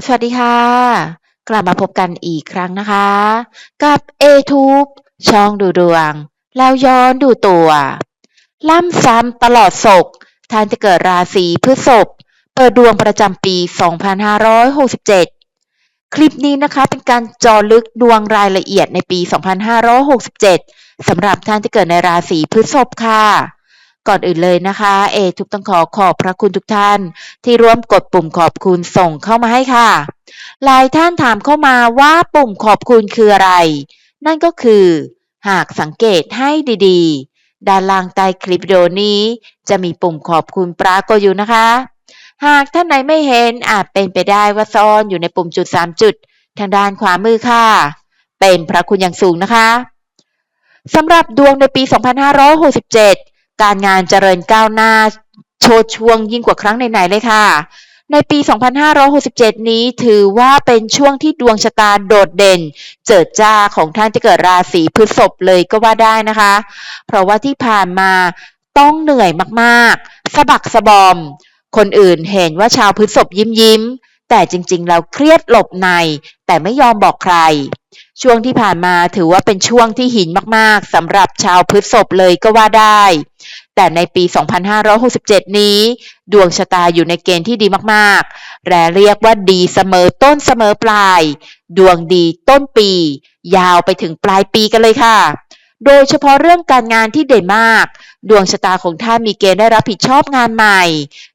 สวัสดีค่ะ กลับมาพบกันอีกครั้งนะคะ กับ A-Tube ช่องดูดวง แล้วย้อนดูตัว ล่ำซ้ำตลอดศกท่านจะเกิดราศีพฤษภเปิดดวงประจำปี 2567 คลิปนี้นะคะเป็นการจอลึกดวงรายละเอียดในปี 2567สำหรับท่านที่เกิดในราศีพฤษภค่ะ ก่อนอื่นเลยนะคะ เอทุกต้องขอขอบพระคุณทุกท่าน ที่ร่วมกดปุ่มขอบคุณส่งเข้ามาให้ค่ะ หลายท่านถามเข้ามาว่าปุ่มขอบคุณคืออะไร นั่นก็คือ หากสังเกตให้ดีๆ ด้านล่างใต้คลิปวิดีโอนี้ จะมีปุ่มขอบคุณปรากฏอยู่นะคะ หากท่านไหนไม่เห็นอาจเป็นไปได้ว่าซ่อนอยู่ในปุ่มจุด 3 จุด ทางด้านขวามือค่ะ เป็นพระคุณอย่างสูงนะคะสำหรับดวงในปี 2567 การงานเจริญก้าวหน้าโชดช่วงยิ่งกว่าครั้งไหนๆเลยค่ะ ในปี 2567 นี้ถือว่าเป็นช่วงที่ดวงชะตาโดดเด่น เจิดจ้าของท่านที่เกิดราศีพฤษภเลยก็ว่าได้นะคะ เพราะว่าที่ผ่านมาต้องเหนื่อยมากๆ สะบักสะบอม คนอื่นเห็นว่าชาวพฤษภยิ้มยิ้มๆแต่จริงๆแล้วเครียดหลบใน แต่ไม่ยอมบอกใคร ช่วงที่ผ่านมาถือว่าเป็นช่วงที่หินมากๆสำหรับชาวพฤษภเลยก็ว่าได้ แต่ในปี 2567 นี้ ดวงชะตาอยู่ในเกณฑ์ที่ดีมากๆ และเรียกว่าดีเสมอต้นเสมอปลาย ดวงดีต้นปี ยาวไปถึงปลายปีกันเลยค่ะ โดยเฉพาะเรื่องการงานที่เด่นมาก ดวงชะตาของท่านมีเกณฑ์ได้รับผิดชอบงานใหม่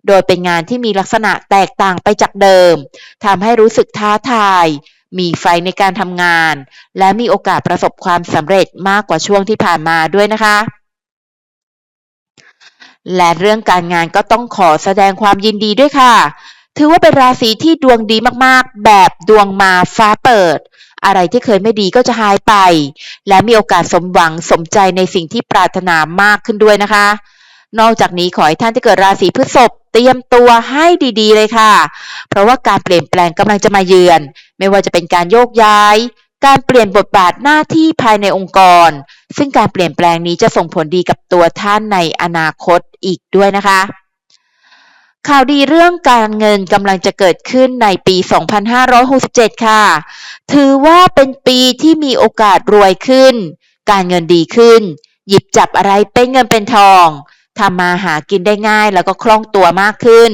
โดยเป็นงานที่มีลักษณะแตกต่างไปจากเดิมทำให้รู้สึกท้าทายมีไฟในการทำงาน และมีโอกาสประสบความสำเร็จมากกว่าช่วงที่ผ่านมาด้วยนะคะ และเรื่องการงานก็ต้องขอแสดงความยินดีด้วยค่ะ ถือว่าเป็นราศีที่ดวงดีมากๆ แบบดวงมาฟ้าเปิด อะไรที่เคยไม่ดีก็จะหายไป และมีโอกาสสมหวังสมใจในสิ่งที่ปรารถนามากขึ้นด้วยนะคะ นอกจากนี้ขอให้ท่านที่เกิดราศีพฤษภเตรียมตัวให้ดีๆเลยค่ะ เพราะว่าการเปลี่ยนแปลงกำลังจะมาเยือน ไม่ว่าจะเป็นการโยกย้าย การเปลี่ยนบทบาทหน้าที่ภายในองค์กร ซึ่งการเปลี่ยนแปลงนี้จะส่งผลดีกับตัวท่านในอนาคตอีกด้วยนะคะ ข่าวดีเรื่องการเงินกำลังจะเกิดขึ้นในปี 2567 ค่ะ ถือว่าเป็นปีที่มีโอกาสรวยขึ้น การเงินดีขึ้น หยิบจับอะไรเป็นเงินเป็นทองทำมาหากินได้ง่ายแล้วก็คล่องตัวมากขึ้น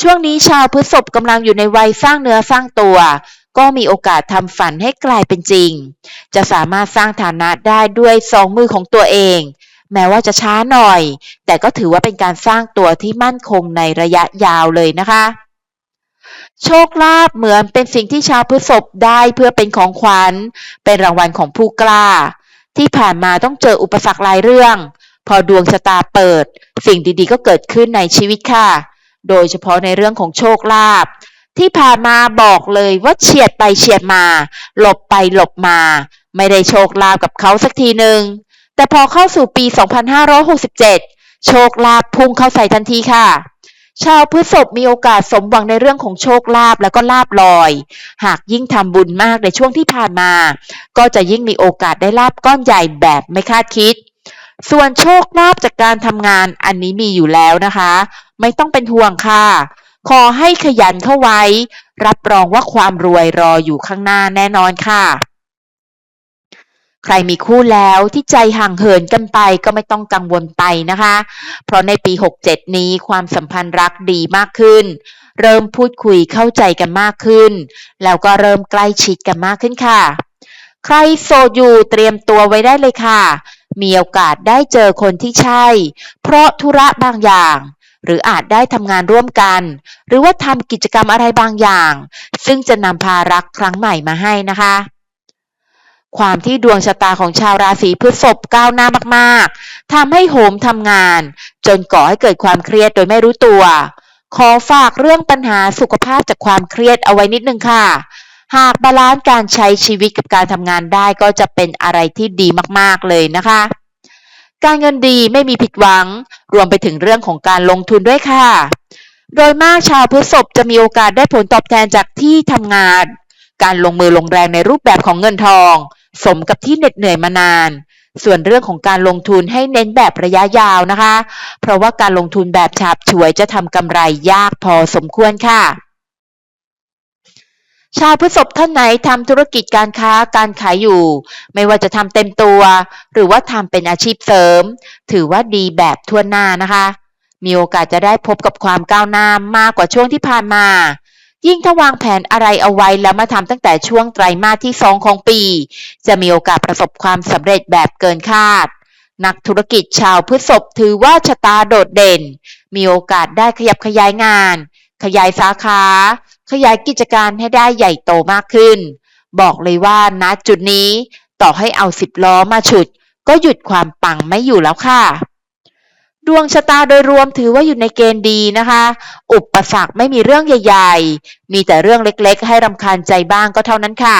ช่วงนี้ชาวพฤษภกำลังอยู่ในวัยสร้างเนื้อสร้างตัว ก็มีโอกาสทำฝันให้กลายเป็นจริง จะสามารถสร้างฐานะได้ด้วยสองมือของตัวเอง แม้ว่าจะช้าหน่อย แต่ก็ถือว่าเป็นการสร้างตัวที่มั่นคงในระยะยาวเลยนะคะ โชคลาภเหมือนเป็นสิ่งที่ชาวพฤษภได้เพื่อเป็นของขวัญ เป็นรางวัลของผู้กล้า ที่ผ่านมาต้องเจออุปสรรคหลายเรื่อง พอดวงชะตาเปิด สิ่งดีๆ ก็เกิดขึ้นในชีวิตค่ะ โดยเฉพาะในเรื่องของโชคลาภ ที่ผ่านมาบอกเลยว่าเฉียดไปเฉียดมา หลบไปหลบมา ไม่ได้โชคลาภกับเขาสักทีหนึ่งแต่พอเข้าสู่ปี 2567 โชคลาภพุ่งเข้าใส่ทันทีค่ะ ชาวพฤษภมีโอกาสสมหวังในเรื่องของโชคลาภแล้วก็ลาภลอย หากยิ่งทำบุญมากในช่วงที่ผ่านมา ก็จะยิ่งมีโอกาสได้ลาภก้อนใหญ่แบบไม่คาดคิด ส่วนโชคลาภจากการทำงานอันนี้มีอยู่แล้วนะคะ ไม่ต้องเป็นห่วงค่ะ ขอให้ขยันเข้าไว้ รับรองว่าความรวยรออยู่ข้างหน้าแน่นอนค่ะ ใครมีคู่แล้วที่ใจห่างเหินกันไปก็ไม่ต้องกังวลไปนะคะ เพราะในปี 67 นี้ความสัมพันธ์รักดีมากขึ้น เริ่มพูดคุยเข้าใจกันมากขึ้น แล้วก็เริ่มใกล้ชิดกันมากขึ้นค่ะ ใครโสดอยู่เตรียมตัวไว้ได้เลยค่ะมีโอกาสได้เจอคนที่ใช่ เพราะธุระบางอย่าง หรืออาจได้ทำงานร่วมกัน หรือว่าทำกิจกรรมอะไรบางอย่าง ซึ่งจะนำพารักครั้งใหม่มาให้นะคะ ความที่ดวงชะตาของชาวราศีพฤษภก้าวหน้ามากๆทำให้โหมทำงาน จนก่อให้เกิดความเครียดโดยไม่รู้ตัว ขอฝากเรื่องปัญหาสุขภาพจากความเครียดเอาไว้นิดนึงค่ะหากบาลานซ์การใช้ชีวิตกับการทำงานได้ก็จะเป็นอะไรที่ดีมาก ๆ เลยนะคะ การเงินดีไม่มีผิดหวัง รวมไปถึงเรื่องของการลงทุนด้วยค่ะ โดยมากชาวพฤษภจะมีโอกาสได้ผลตอบแทนจากที่ทำงาน การลงมือลงแรงในรูปแบบของเงินทอง สมกับที่เหน็ดเหนื่อยมานาน ส่วนเรื่องของการลงทุนให้เน้นแบบระยะยาวนะคะ เพราะว่าการลงทุนแบบฉาบฉวยจะทำกำไรยากพอสมควรค่ะ ชาวพฤษภท่านไหนทำธุรกิจการค้าการขายอยู่ ไม่ว่าจะทำเต็มตัว หรือว่าทำเป็นอาชีพเสริม ถือว่าดีแบบทั่วหน้านะคะ มีโอกาสจะได้พบกับความก้าวหน้ามากกว่าช่วงที่ผ่านมา ยิ่งถ้าวางแผนอะไรเอาไว้แล้วมาทำตั้งแต่ช่วงไตรมาสที่สองของปี จะมีโอกาสประสบความสำเร็จแบบเกินคาด นักธุรกิจชาวพฤษภถือว่าชะตาโดดเด่น มีโอกาสได้ขยับขยายงาน ขยายสาขา ขยายกิจการให้ได้ใหญ่โตมากขึ้น บอกเลยว่าณจุดนี้ต่อให้เอาสิบล้อมาฉุด ก็หยุดความปังไม่อยู่แล้วค่ะ ดวงชะตาโดยรวมถือว่าอยู่ในเกณฑ์ดีนะคะ อุปสรรคไม่มีเรื่องใหญ่ ๆ มีแต่เรื่องเล็กๆ ให้รำคาญใจบ้างก็เท่านั้นค่ะ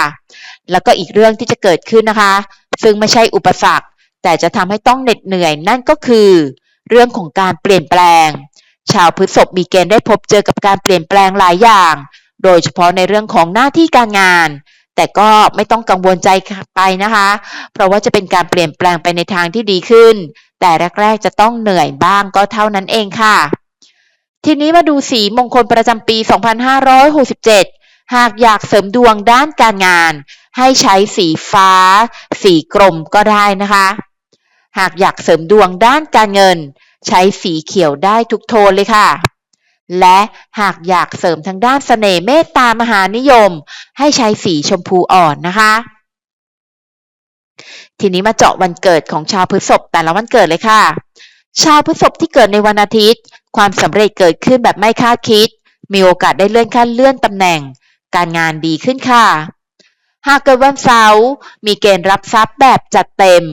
แล้วก็อีกเรื่องที่จะเกิดขึ้นนะคะ ซึ่งไม่ใช่อุปสรรค แต่จะทำให้ต้องเหน็ดเหนื่อยนั่นก็คือ เรื่องของการเปลี่ยนแปลงชาวพฤษภมีเกณฑ์ได้พบเจอกับการเปลี่ยนแปลงหลายอย่าง โดยเฉพาะในเรื่องของหน้าที่การงาน แต่ก็ไม่ต้องกังวลใจไปนะคะ เพราะว่าจะเป็นการเปลี่ยนแปลงไปในทางที่ดีขึ้น แต่แรกๆจะต้องเหนื่อยบ้างก็เท่านั้นเองค่ะ ทีนี้มาดูสีมงคลประจำปี 2567 หากอยากเสริมดวงด้านการงาน ให้ใช้สีฟ้า สีกรมก็ได้นะคะ หากอยากเสริมดวงด้านการเงิน ใช้สีเขียวได้ทุกโทนเลยค่ะ และหากอยากเสริมทางด้านเสน่ห์เมตตามหานิยม ให้ใช้สีชมพูอ่อนนะคะ ทีนี้มาเจาะวันเกิดของชาวพฤษภแต่ละวันเกิดเลยค่ะ ชาวพฤษภที่เกิดในวันอาทิตย์ ความสำเร็จเกิดขึ้นแบบไม่คาดคิด มีโอกาสได้เลื่อนขั้นเลื่อนตำแหน่ง การงานดีขึ้นค่ะ หากเกิดวันเสาร์มีเกณฑ์รับทรัพย์แบบจัดเต็ม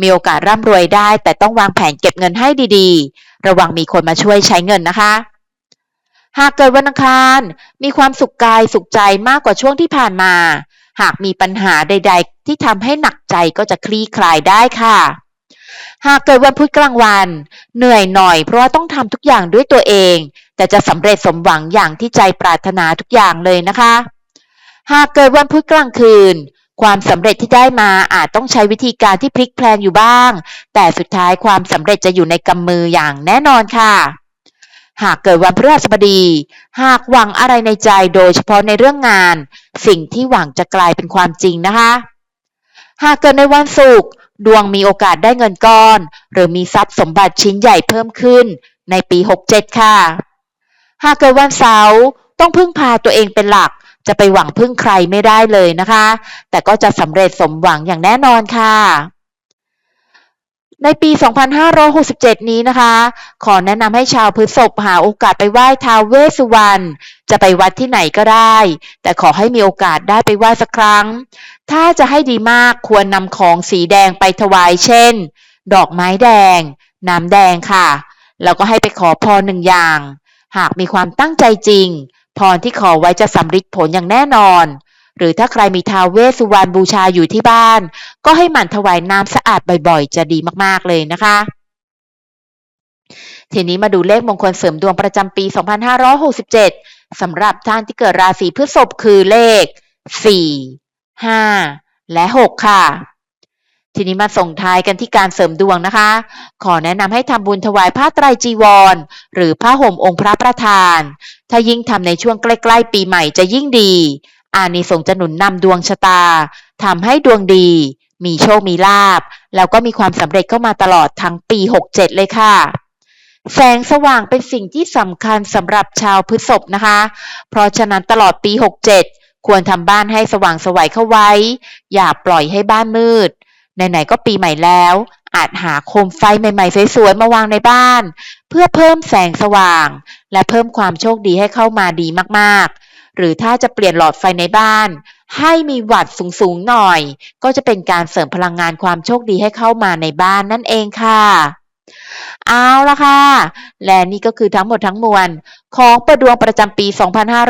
มีโอกาสร่ำรวยได้ แต่ต้องวางแผนเก็บเงินให้ดีๆ ระวังมีคนมาช่วยใช้เงินนะคะ หากเกิดวันอังคาร มีความสุขกายสุขใจมากกว่าช่วงที่ผ่านมา หากมีปัญหาใด ๆ ที่ทำให้หนักใจก็จะคลี่คลายได้ค่ะ หากเกิดวันพุธกลางวัน เหนื่อยหน่อยเพราะว่าต้องทำทุกอย่างด้วยตัวเอง แต่จะสำเร็จสมหวังอย่างที่ใจปรารถนาทุกอย่างเลยนะคะ หากเกิดวันพุธกลางคืน ความสำเร็จที่ได้มาอาจต้องใช้วิธีการที่พลิกแพลงอยู่บ้าง แต่สุดท้ายความสำเร็จจะอยู่ในกำมืออย่างแน่นอนค่ะ หากเกิดวันพฤหัสบดี หากหวังอะไรในใจโดยเฉพาะในเรื่องงาน สิ่งที่หวังจะกลายเป็นความจริงนะคะ หากเกิดในวันศุกร์ดวงมีโอกาสได้เงินก้อน หรือมีทรัพย์สมบัติชิ้นใหญ่เพิ่มขึ้นในปี 67 ค่ะ หากเกิดวันเสาร์ต้องพึ่งพาตัวเองเป็นหลัก จะไปหวังพึ่งใครไม่ได้เลยนะคะ แต่ก็จะสำเร็จสมหวังอย่างแน่นอนค่ะ ในปี 2567 นี้นะคะ ขอแนะนำให้ชาวพฤษภหาโอกาสไปไหว้ท้าวเวสสุวรรณ จะไปวัดที่ไหนก็ได้ แต่ขอให้มีโอกาสได้ไปไหว้สักครั้ง ถ้าจะให้ดีมากควรนำของสีแดงไปถวายเช่น ดอกไม้แดง น้ำแดงค่ะ แล้วก็ให้ไปขอพรหนึ่งอย่าง หากมีความตั้งใจจริง พรที่ขอไว้จะสำเร็จผลอย่างแน่นอน หรือถ้าใครมีทาวเวสสุวรรณบูชาอยู่ที่บ้าน ก็ให้หมั่นถวายน้ำสะอาดบ่อยๆ จะดีมากๆเลยนะคะ ทีนี้มาดูเลขมงคลเสริมดวงประจำปี 2567สำหรับท่านที่เกิดราศีพฤษภคือเลข 4 5 และ 6 ค่ะทีนี้มาส่งท้ายกันที่การเสริมดวงนะคะ ขอแนะนำให้ทำบุญถวายผ้าไตรจีวร หรือผ้าห่มองค์พระประธาน ถ้ายิ่งทำในช่วงใกล้ ๆ ปีใหม่จะยิ่งดี อานิสงส์จะหนุนนำดวงชะตาทำให้ดวงดี มีโชคมีลาบ แล้วก็มีความสำเร็จเข้ามาตลอดทั้งปี 67 เลยค่ะ แสงสว่างเป็นสิ่งที่สำคัญสำหรับชาวพฤษภนะคะ เพราะฉะนั้นตลอดปี 67 ควรทำบ้านให้สว่างไสวัยเข้าไว้ อย่าปล่อยให้บ้านมืดไหนๆก็ปีใหม่แล้ว อาจหาโคมไฟใหม่ๆสวยๆมาวางในบ้าน เพื่อเพิ่มแสงสว่าง และเพิ่มความโชคดีให้เข้ามาดีมากๆ หรือถ้าจะเปลี่ยนหลอดไฟในบ้าน ให้มีวัดสูงๆหน่อย ก็จะเป็นการเสริมพลังงานความโชคดีให้เข้ามาในบ้านนั่นเองค่ะเอาละค่ะ และนี่ก็คือทั้งหมดทั้งมวล ของประดวงประจำปี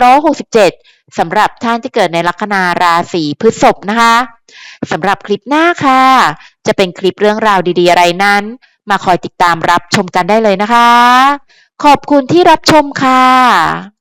2567 สำหรับท่านที่เกิดในลัคนาราศีพฤษภนะคะ สำหรับคลิปหน้าค่ะ จะเป็นคลิปเรื่องราวดีๆอะไรนั้น มาคอยติดตามรับชมกันได้เลยนะคะ ขอบคุณที่รับชมค่ะ